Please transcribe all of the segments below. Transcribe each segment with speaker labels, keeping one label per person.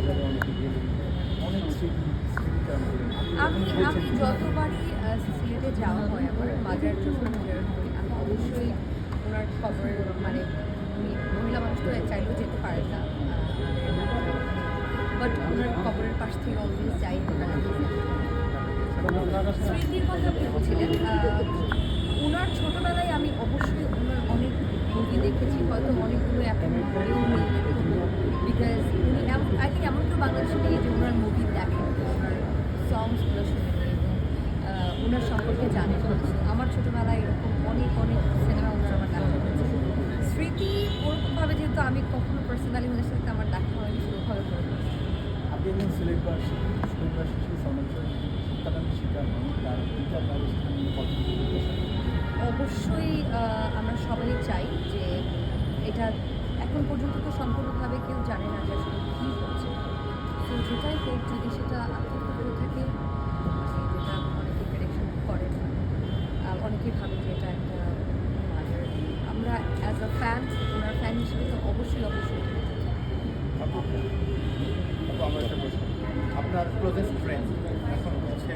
Speaker 1: যাবে অনেকে গেলেন অনেক স্মৃতি স্মৃতিচারণ করলেন
Speaker 2: আমি আমি যতবারই সিলেটে যাওয়া হয় আমার মাজার যখন আমি অবশ্যই ওনার খবরের মানে মহিলা মানুষ তো চাইলেও যেতে পারেন না বাট ওনার খবরের পাশ থেকে অলওয়েজ যাই বলছিলেন ওনার ছোটবেলায় আমি অবশ্যই ওনার অনেক মুভি দেখেছি, হয়তো অনেকগুলো এখন মনেও নেই বিকজ উনি এমন আই থিঙ্ক এমন কেউ বাংলাদেশে নেই যে ওনার মুভি দেখেন ওনার সংসগুলো শুনে ওনার সম্পর্কে জানেন আমার ছোটবেলায় এরকম অনেক অনেক সিনেমা ওনার আমার দেখা হয়েছে। স্মৃতি ওরকমভাবে যেহেতু আমি কখনো পার্সোনালি ওনার সাথে আমার দেখা হয়নি, সেরকমভাবে।
Speaker 1: আপনি একজন সমাজের হত্যাকাণ্ডের শিকার হন তার বিচার ব্যবস্থা নিয়ে
Speaker 2: অবশ্যই আমরা সবাই চাই যে এটা এখন পর্যন্ত তো সম্পূর্ণভাবে কেউ জানে না যে আসলে কী হচ্ছে। তো যেটাই হোক যদি সেটা আত্মহত্যা করে থাকে মানে যেটা অনেকে প্রেডিকশন করেন আহ, অনেকে ভাবে যে এটা একটা আমরা অ্যাজ আ ফ্যান ওনার ফ্যান হিসেবে তো অবশ্যই অবশ্যই। চাই।
Speaker 3: আপু আপু, আমার একটা আপনার ক্লোজেস্ট ফ্রেন্ড এখন হচ্ছে।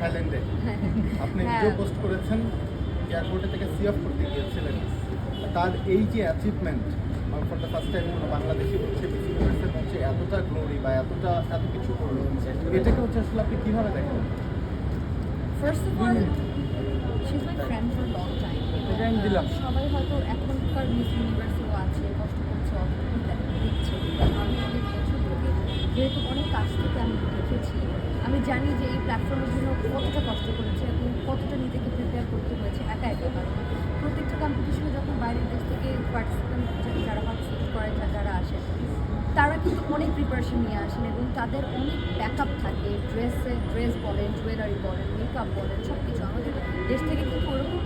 Speaker 3: থাইল্যান্ডে আপনি
Speaker 2: হ্যাঁ।
Speaker 3: ভিডিও পোস্ট করেছেন এয়ারপোর্টে থেকে সি অফ করতে গিয়েছিলেন তার এই যে achievement for the first time কোনো বাংলাদেশি হচ্ছে হচ্ছে এতটা গ্লোরি বা এতটা এত কিছু করল এটাকে হচ্ছে আসলে আপনি কীভাবে দেখেন
Speaker 2: first of all friend for long time
Speaker 1: এটা আমি দিলাম।
Speaker 2: সবাই হয়তো এখনকার মিস ইউনিভার্সেও আছে কষ্ট করছে অনেক যেহেতু অনেক কাছ থেকে আমি দেখেছি, আমি জানি যে এই প্ল্যাটফর্মের জন্য কতটা কষ্ট করেছে এবং কতটা নিজেকে প্রিপেয়ার করতে হয়েছে একা একা কারণ প্রত্যেকটা কম্পিটিশনে যখন বাইরের দেশ থেকে পার্টিসিপেন্ট যারা পার্টিসিপেট করে যারা আসে, তারা কিন্তু অনেক প্রিপারেশন নিয়ে আসেন এবং তাদের অনেক ব্যাকআপ থাকে। ড্রেসে ড্রেস বলেন জুয়েলারি বলেন মেকআপ বলেন সব কিছু আমাদের দেশ থেকে কিন্তু ওরকম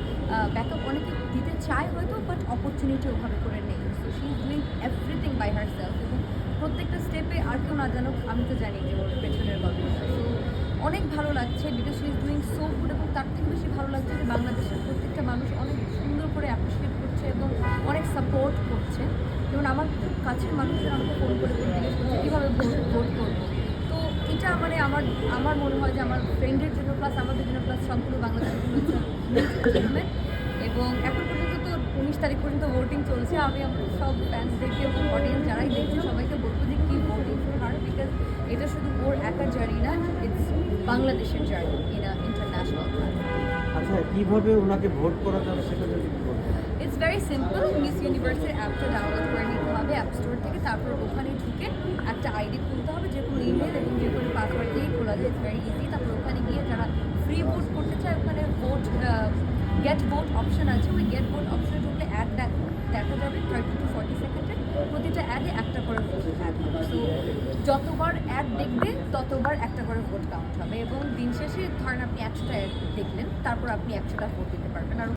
Speaker 2: ব্যাকআপ অনেকে দিতে চায় হয়তো বাট অপরচুনিটি ওভাবে করে নেই। So she is doing everything by herself এবং প্রত্যেকটা স্টেপে আর কেউ না জানুক, আমি তো জানি যে ওর পেছনের গল্পটা। অনেক ভালো লাগছে because she is doing so good এবং তার থেকে বেশি ভালো লাগছে যে বাংলাদেশের প্রত্যেকটা মানুষ অনেক সুন্দর করে অ্যাপ্রিসিয়েট করছে এবং অনেক সাপোর্ট করছে। যেমন আমার খুব কাছের মানুষজন আমাকে ফোন করে জিজ্ঞেস করছে কীভাবে ভোট ভোট করব? তো এটা মানে আমার আমার মনে হয় যে আমার ফ্রেন্ডের জন্য প্লাস আমাদের জন্য প্লাস সম্পূর্ণ বাংলাদেশের জন্য এবং এখন পর্যন্ত তো উনিশ তারিখ পর্যন্ত ভোটিং চলছে। আমি আমার সব ফ্যান্সদেরকে এবং অডিয়েন্স যারাই দেখছে বাংলাদেশের জার্নি ইন ইন্টারন্যাশনাল
Speaker 4: আচ্ছা কীভাবে ওনাকে ভোট করা যাবে সেটা যদি
Speaker 2: ইটস ভেরি সিম্পল মিস ইউনিভার্সের অ্যাপটা ডাউনলোড করে নিতে হবে অ্যাপ স্টোর থেকে। তারপর ওখানে ঢুকে একটা আইডি খুলতে হবে যে কোনো ইমেল এবং যে কোনো পাসওয়ার্ড দিয়েই খোলা যায়। ইটস ভেরি ইজি তারপর ওখানে গিয়ে যারা ফ্রি ভোট করতে চায় ওখানে ভোট গেট ভোট অপশন আছে। ওই গেট ভোট অপশনে ঢুকলে অ্যাড দেখা। যাবে থার্টি টু ফর্টি সেকেন্ডে প্রতিটা অ্যাডে একটা করে ভোট অ্যাড সো যতবার অ্যাড দেখবে, ততবার একটা করে ভোট কাউন্ট হবে এবং দিন শেষে ধরেন আপনি একশোটা অ্যাড দেখলেন, তারপর আপনি একশোটা ভোট দিতে পারবেন। আর